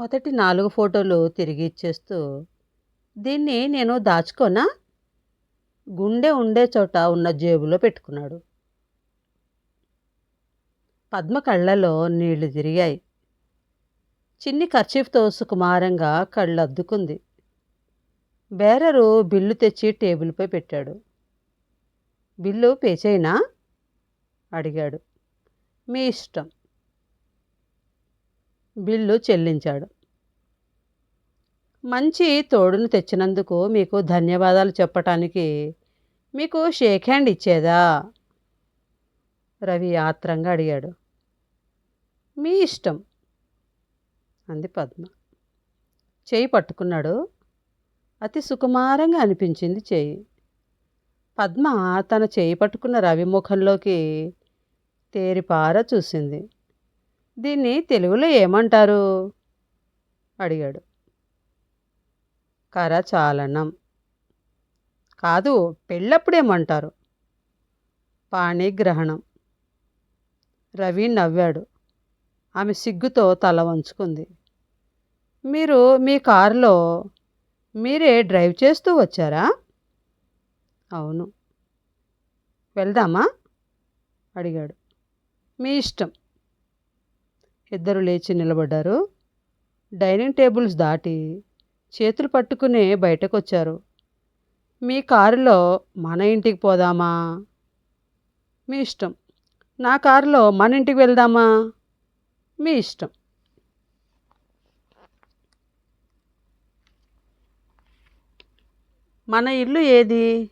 మొదటి నాలుగు ఫోటోలు తిరిగి ఇచ్చేస్తూ దీన్ని నేను దాచుకోనా? గుండె ఉండే చోట ఉన్న జేబులో పెట్టుకున్నాడు. పద్మ కళ్ళలో నీళ్ళు తిరిగాయి. చిన్ని ఖర్చీఫ్తో సుకుమారంగా కళ్ళు అద్దుకుంది బేరరు బిల్లు తెచ్చి టేబుల్పై పెట్టాడు. బిల్లు పే చేయనా అడిగాడు. మీ ఇష్టం. బిల్లు చెల్లించాడు. మంచి తోడును తెచ్చినందుకు మీకు ధన్యవాదాలు చెప్పటానికి మీకు షేక్ హ్యాండ్ ఇచ్చేదా? రవి ఆత్రంగా అడిగాడు. మీ ఇష్టం అంది పద్మ. చేయి పట్టుకున్నాడు. అతి సుకుమారంగా అనిపించింది చేయి. పద్మ తన చేయి పట్టుకున్న రవి ముఖంలోకి తేరిపార చూసింది. దీన్ని తెలుగులో ఏమంటారు? అడిగాడు. కరచాలనం. కాదు పెళ్ళప్పుడేమంటారు? పాణిగ్రహణం. రవి నవ్వాడు. ఆమె సిగ్గుతో తల వంచుకుంది. మీరు మీ కారులో మీరే డ్రైవ్ చేస్తూ వచ్చారా? అవును. వెళ్దామా? అడిగాడు. మీ ఇష్టం. ఇద్దరు లేచి నిలబడ్డారు. డైనింగ్ టేబుల్స్ దాటి చేతులు పట్టుకుని బయటకొచ్చారు. మీ కారులో మన ఇంటికి పోదామా? మీ ఇష్టం. నా కారులో మన ఇంటికి వెళ్దామా? మీ ఇష్టం. మన ఇల్లు ఏది?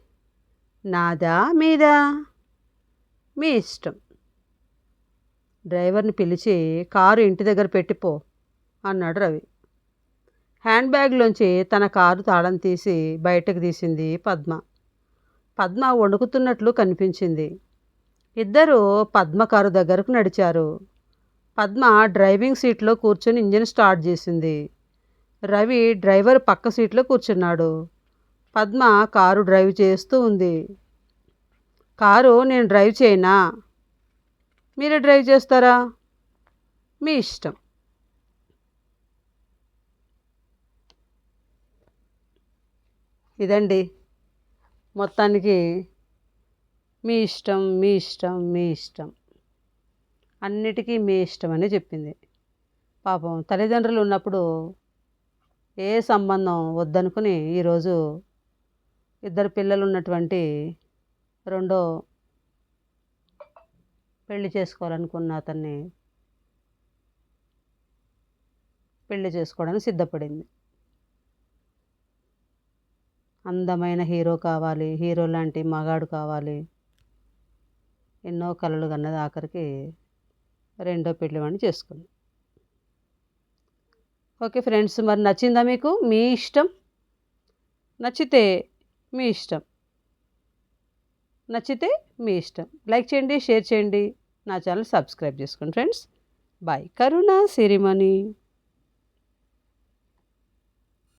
నాదా? మీదా? మీ ఇష్టం. డ్రైవర్ని పిలిచి కారు ఇంటి దగ్గర పెట్టిపో అన్నాడు రవి. హ్యాండ్ బ్యాగ్లోంచి తన కారు తాళం తీసి బయటకు తీసింది పద్మ. పద్మ వణుకుతున్నట్లు కనిపించింది. ఇద్దరు పద్మ కారు దగ్గరకు నడిచారు. పద్మ డ్రైవింగ్ సీట్లో కూర్చొని ఇంజిన్ స్టార్ట్ చేసింది. రవి డ్రైవర్ పక్క సీట్లో కూర్చున్నాడు. పద్మ కారు డ్రైవ్ చేస్తూ ఉంది. కారు నేను డ్రైవ్ చేయనా? మీరే డ్రైవ్ చేస్తారా? మీ ఇష్టం. ఇదండి. మొత్తానికి మీ ఇష్టం మీ ఇష్టం మీ ఇష్టం. అన్నిటికీ మీ ఇష్టం అని చెప్పింది. పాపం తల్లిదండ్రులు ఉన్నప్పుడు ఏ సంబంధం వద్దనుకుని ఈరోజు ఇద్దరు పిల్లలు ఉన్నటువంటి రెండో పెళ్ళి చేసుకోవాలనుకున్న అతన్ని పెళ్ళి చేసుకోవడానికి సిద్ధపడింది. అందమైన హీరో కావాలి హీరో లాంటి మగాడు కావాలి. ఎన్నో కలలు కన్నది ఆఖరికి రెండో పెళ్ళి వాడిని చేసుకుంది. ఓకే ఫ్రెండ్స్ మరి నచ్చిందా మీకు? మీ ఇష్టం? నచ్చితే మీ ఇష్టం. నచ్చితే మీ ఇష్టం. లైక్ చేయండి షేర్ చేయండి. నా ఛానల్ సబ్స్క్రైబ్ చేసుకోండి ఫ్రెండ్స్. బాయ్. కరుణ సిరిమణి.